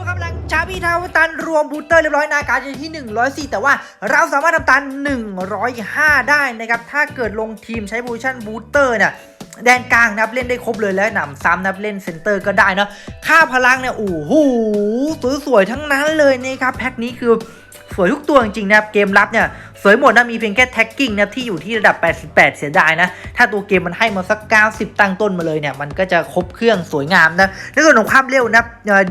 ดูครับหลังชาบีทาวตันรวมบูสเตอร์เรียบร้อยนาการอยู่ที่ 104 แต่ว่าเราสามารถทำตัน 105 ได้นะครับถ้าเกิดลงทีมใช้บูชั่นบูสเตอร์เนี่ยแดนกลางนับเล่นได้ครบเลยและหนำซ้ำนับเล่นเซนเตอร์ก็ได้เนาะค่าพลังเนี่ยโอ้โหสวยๆทั้งนั้นเลยนะครับแพ็คนี้คือสวยทุกตัวจริงๆนะครับเกมรับเนี่ย สวยหมดนะมีเพียงแค่แท็กกิ้งนะที่อยู่ที่ระดับ 88 เสียดายนะ ถ้าตัวเกมมันให้มาสัก 90 ตั้งต้นมาเลยเนี่ย มันก็จะครบเครื่องสวยงามนะในส่วนของความเร็วนะ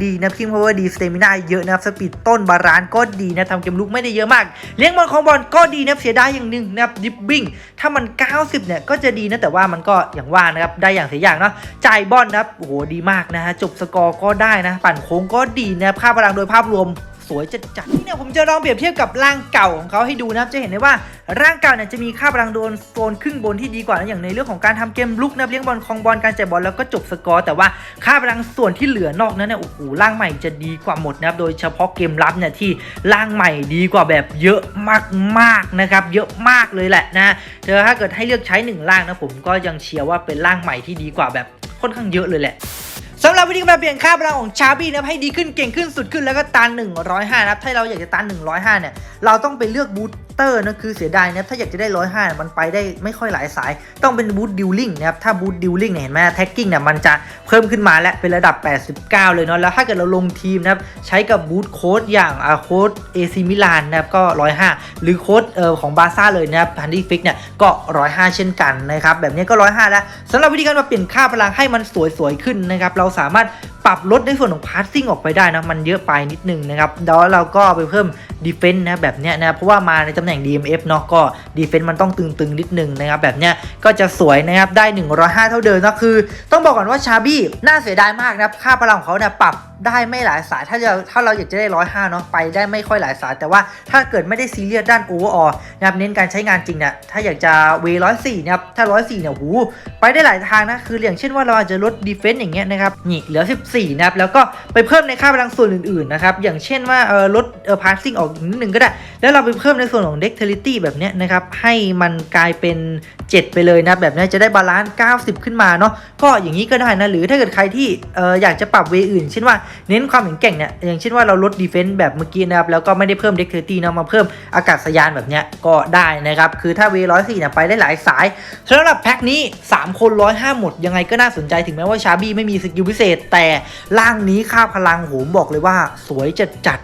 ดีนะพิมพ์พาวเวอร์ดีสเตมินาเยอะนะครับสปีดต้นบาลานก็ดีนะทำเกมลุกไม่ได้เยอะมาก เลี้ยงบอลของบอลก็ดีนะเสียดายอย่างหนึ่งนะครับดิฟบิ้งถ้ามัน 90 เนี่ยก็จะดีนะแต่ว่ามันก็อย่างว่านะครับได้อย่างเสียอย่างเนาะจ่ายบอลนะครับโอ้โหดีมากนะฮะจบสกอร์ก็ได้นะ ปั่นโค้งก็ดีนะครับค่าพลังโดยภาพรวม สวยจัดจัดๆเนี่ยผมจะลองเปรียบเทียบกับร่างเก่าของเขาให้ดูนะครับจะเห็นได้ว่าร่างเก่าเนี่ยจะมีค่าพลังโดนโซนครึ่งบนที่ดีกว่านะอย่างในเรื่องของการทำเกมลุกนะเลี้ยงบอลคลองบอลการจ่ายบอลแล้วก็จบสกอร์แต่ว่าค่าพลังส่วนที่เหลือนอกนั้นเนี่ยโอ้โหร่างใหม่จะดีกว่าหมดนะครับโดยเฉพาะเกมรับเนี่ยที่ร่างใหม่ดีกว่าแบบเยอะมากๆนะครับเยอะมากเลยแหละนะเดี๋ยวถ้าเกิดให้เลือกใช้หนึ่งร่างนะผมก็ยังเชียร์ว่าเป็นร่างใหม่ที่ดีกว่าแบบค่อนข้างเยอะเลยแหละ วิธีการเปลี่ยนค่าพลังของชาบี้นะครับให้ดีขึ้นเก่งขึ้นสุดขึ้นแล้วก็ตาน105นะครับถ้าเราอยากจะตาน105เนี่ยเราต้องไปเลือกบูท เตอร์นะคือเสียดายนะถ้าอยากจะได้105เนี่ยมันไปได้ไม่ค่อยหลายสาย ต้องเป็นบูสดิวลิงนะครับถ้าบูสดิวลิงเนี่ยเห็นไหมแท็กกิ้งเนี่ยมันจะเพิ่มขึ้นมาและเป็นระดับ 89 เลยเนาะแล้วถ้าเกิดเราลงทีมนะครับใช้กับบูสโค้ดอย่างโค้ดเอซิมิลานนะครับก็ 105 หรือโค้ดเอ่อของบาซ่าเลยนะครับพันดี้ฟิกเนี่ยก็ 105 เช่นกันนะครับแบบนี้ก็ 105 แล้วสำหรับวิธีการมาเปลี่ยนค่าพลังให้มันสวยๆขึ้นนะครับเราสามารถปรับลดในส่วนของพาสซิ่งออกไปได้นะมันเยอะไปนิดนึงนะครับแล้วเราก็ไปเพิ่ม ดีเฟนต์นะแบบเนี้ยนะเพราะว่ามาในตำแหน่ง DMF เนาะก็ดีเฟนต์มันต้องตึงๆนิดนึงนะครับแบบเนี้ยก็จะสวยนะครับได้ 105 เท่าเดิมก็คือ ต้องบอกก่อนว่าชาบี้น่าเสียดายมากนะค่าพลังของเขาเนี่ยปรับ ได้ไม่หลายสายถ้าจะถ้าเราอยากจะได้105เนาะไปได้ไม่ค่อยหลายสาย แต่ว่าถ้าเกิดไม่ได้ซีเรียสด้านโอเวอร์ออนะครับเน้นการใช้งานจริงเนี่ยถ้าอยากจะเวร้อยสี่นะครับถ้าร้อยสี่เนี่ยหูไปได้หลายทางนะคืออย่างเช่นว่าเราอาจจะลดดีเฟนต์อย่างเงี้ยนะครับนี่เหลือ 14นะครับแล้วก็ไปเพิ่มในค่าพลังส่วนอื่นๆนะครับอย่างเช่นว่าเออลดเออพาสซิ่งออกนิดนึงก็ได้ แล้วเราไปเพิ่มในส่วนของ dexterity แบบเนี้ยนะครับให้มันกลายเป็น 7 ไปเลยนะแบบนี้จะได้บาลานซ์90 ขึ้นมาเนาะก็อย่างนี้ก็ได้นะหรือถ้าเกิดใครที่เอออยากจะปรับเวอื่น เช่นว่าเน้นความแข็งแกร่งเนี่ยอย่างเช่นว่าเราลดดีเฟนต์แบบเมื่อกี้นะครับแล้วก็ไม่ได้เพิ่มเด็กเทอร์ตีเนาะมาเพิ่มอากาศยานแบบเนี้ยก็ได้นะครับคือถ้าเวร้อยสี่เนี่ยไปได้หลายสายสำหรับแพ็คนี้ 3 คน 105 หมด ยังไงก็น่าสนใจถึงแม้ว่าชาบี้ไม่มีสกิลพิเศษ แต่ร่างนี้ค่าพลังโหมบอกเลยว่าสวยจัดจัด